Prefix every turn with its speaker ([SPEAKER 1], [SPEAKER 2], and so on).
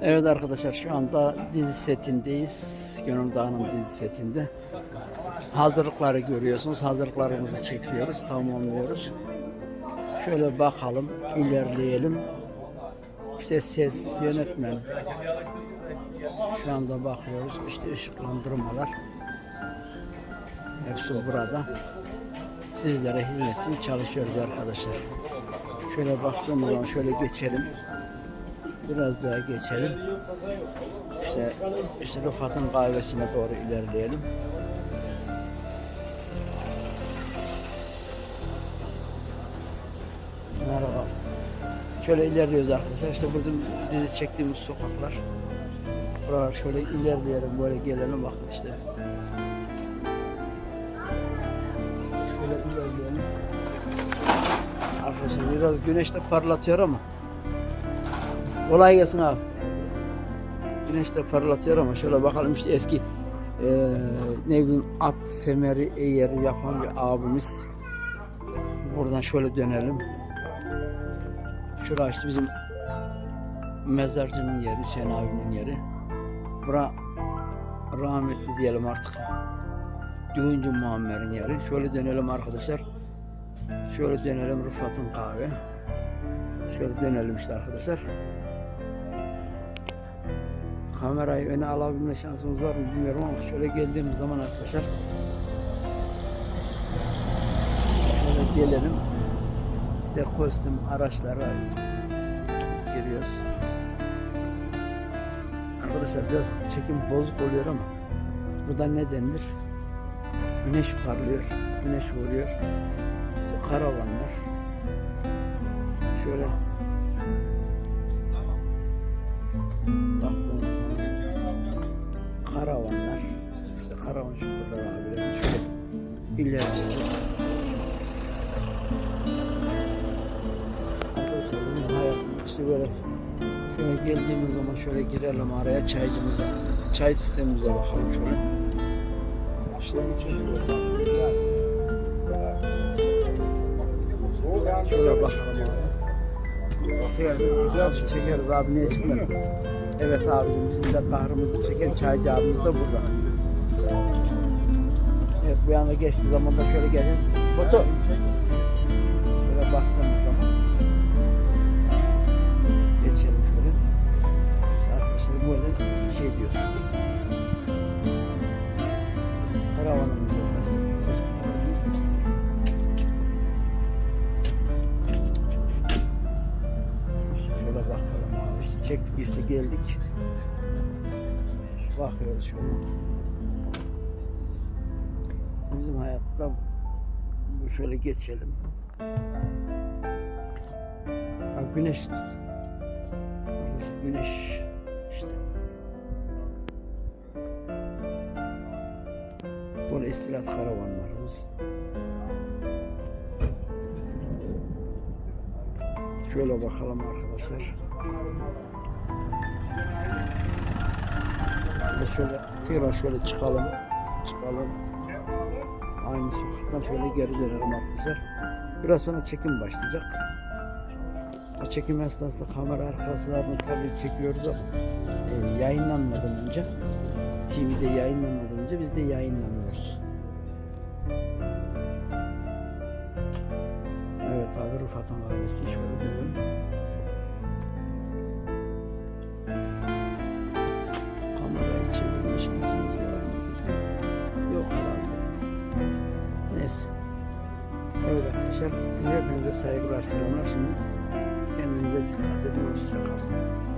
[SPEAKER 1] Evet arkadaşlar şu anda dizi setindeyiz. Gönül Dağı'nın dizi setinde. Hazırlıkları görüyorsunuz. Hazırlıklarımızı çekiyoruz, tamamlıyoruz. Şöyle bakalım, ilerleyelim. İşte ses, yönetmen. Şu anda bakıyoruz. İşte ışıklandırmalar. Hepsi burada. Sizlere hizmet için çalışıyoruz arkadaşlar. Şöyle baktığımız zaman şöyle geçelim. Biraz daha geçelim. İşte, işte Rıfat'ın kahvesine doğru ilerleyelim. Merhaba. Şöyle ilerliyoruz arkadaşlar. İşte burada dizi çektiğimiz sokaklar. Buralar şöyle ilerleyelim, böyle gelelim bakın işte. Şöyle ilerleyelim. Arkadaşlar biraz güneş de parlatıyor ama. Kolay gelsin abi. Güneş de parlatıyor ama şöyle bakalım işte eski eee ne bileyim at semeri eğeri yapan bir abimiz. Buradan şöyle dönelim. Şurası işte bizim mezarcının yeri, Hüseyin abinin yeri. Bura rahmetli diyelim artık. Düğüncü Muammer'in yeri. Şöyle dönelim arkadaşlar. Şöyle dönelim Rıfat'ın kahve. Şöyle dönelim işte arkadaşlar. Kamerayı öne alabilme şansımız var mı bilmiyorum ama şöyle geldiğimiz zaman arkadaşlar şöyle gelelim. İşte kostüm araçlara giriyoruz. Arkadaşlar biraz çekim bozuk oluyor ama bu da nedendir? Güneş parlıyor, güneş vuruyor. İşte karavanlar. Şöyle baktığımız karavan şoförleri abiler şöyle ilerliyoruz. Benim hayatım işte böyle şöyle geldiğimiz zaman şöyle girelim araya çaycımıza, çay sistemimize bakalım şöyle. İşte şöyle bakalım abi. Çekeriz, çekeriz abi niye çıkmadı? Evet abicim bizim de kahrımızı çeken çaycı abimiz de burada. Evet bu yana geçtiği zaman da şöyle gelin. Foto. Şöyle baktığımız zaman. Geçelim şöyle. Arkadaşlar böyle şey diyorsun. Kostümlerimiz. Şöyle bakalım abi. İşte çektik işte geldik. Bakıyoruz şöyle. Bizim hayatta şöyle geçelim. Ha, güneş güneş işte. Böyle istirahat karavanlarımız. Şöyle bakalım arkadaşlar. Şöyle tekrar şöyle çıkalım. Çıkalım. Aynı sokaktan şöyle geri dönelim arkadaşlar. Biraz sonra çekim başlayacak. O çekim esnasında kamera arkaslarını tabii çekiyoruz ama e, yayınlanmadan önce TV'de yayınlanmadan önce biz de yayınlanıyoruz. Evet abi Rıfat'ın kahvesi şöyle dönelim. Arkadaşlar hepinize saygılar selamlar şimdi. Kendinize dikkat edin. Hoşçakalın.